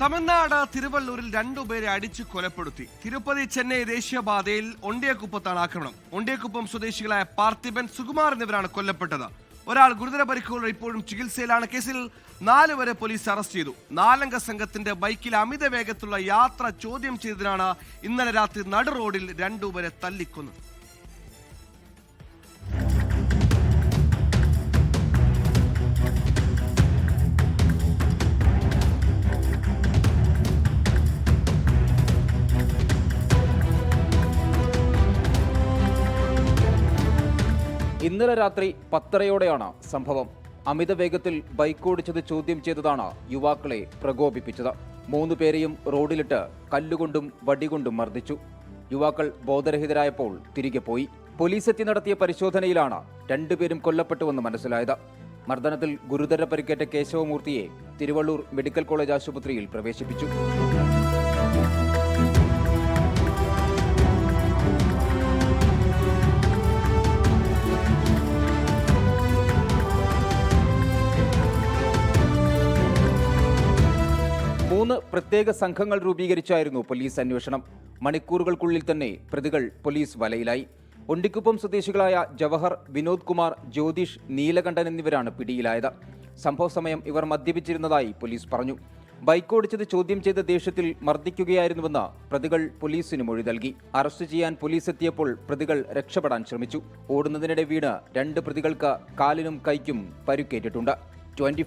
തമിഴ്നാട് തിരുവള്ളൂരിൽ രണ്ടുപേരെ അടിച്ചു കൊലപ്പെടുത്തി. തിരുപ്പതി ചെന്നൈ ദേശീയപാതയിൽ ഒണ്ടിയക്കുപ്പത്താണ് ആക്രമണം. ഒണ്ടിയക്കുപ്പം സ്വദേശികളായ പാർത്ഥിബൻ സുകുമാർ എന്നിവരാണ് കൊല്ലപ്പെട്ടത്. ഒരാൾ ഗുരുതര പരിക്കുകളോടെ ഇപ്പോഴും ചികിത്സയിലാണ്. കേസിൽ നാല് വരെ പോലീസ് അറസ്റ്റ് ചെയ്തു. നാലംഗ സംഘത്തിന്റെ ബൈക്കിൽ അമിത വേഗത്തിലുള്ള യാത്ര ചോദ്യം ചെയ്തതിനാണ് ഇന്നലെ രാത്രി നടു റോഡിൽ രണ്ടുപേരെ തല്ലിക്കൊന്നത്. ഇന്നലെ രാത്രി പത്തരയോടെയാണ് സംഭവം. അമിത വേഗത്തിൽ ബൈക്ക് ഓടിച്ചത് ചോദ്യം ചെയ്തതാണ് യുവാക്കളെ പ്രകോപിപ്പിച്ചത്. മൂന്നു പേരെയും റോഡിലിട്ട് കല്ലുകൊണ്ടും വടികൊണ്ടും മർദ്ദിച്ചു. യുവാക്കൾ ബോധരഹിതരായപ്പോൾ തിരികെ പോയി. പോലീസ് എത്തി നടത്തിയ പരിശോധനയിലാണ് രണ്ടുപേരും കൊല്ലപ്പെട്ടുവെന്ന് മനസ്സിലായത്. മർദ്ദനത്തിൽ ഗുരുതര പരിക്കേറ്റ കേശവമൂർത്തിയെ തിരുവള്ളൂർ മെഡിക്കൽ കോളേജ് ആശുപത്രിയിൽ പ്രവേശിപ്പിച്ചു. മൂന്ന് പ്രത്യേക സംഘങ്ങൾ രൂപീകരിച്ചായിരുന്നു പോലീസ് അന്വേഷണം. മണിക്കൂറുകൾക്കുള്ളിൽ തന്നെ പ്രതികൾ പോലീസ് വലയിലായി. ഒണ്ടിക്കുപ്പം സ്വദേശികളായ ജവഹർ വിനോദ് കുമാർ ജ്യോതിഷ് നീലകണ്ഠൻ എന്നിവരാണ് പിടിയിലായത്. സംഭവ സമയം ഇവർ മദ്യപിച്ചിരുന്നതായി പോലീസ് പറഞ്ഞു. ബൈക്ക് ഓടിച്ചത് ചോദ്യം ചെയ്ത ദേഷ്യത്തിൽ മർദ്ദിക്കുകയായിരുന്നുവെന്ന് പ്രതികൾ പോലീസിന് മൊഴി നൽകി. അറസ്റ്റ് ചെയ്യാൻ പോലീസ് എത്തിയപ്പോൾ പ്രതികൾ രക്ഷപ്പെടാൻ ശ്രമിച്ചു. ഓടുന്നതിനിടെ വീണ് രണ്ട് പ്രതികൾക്ക് കാലിനും കൈക്കും പരുക്കേറ്റിട്ടുണ്ട്. ട്വന്റി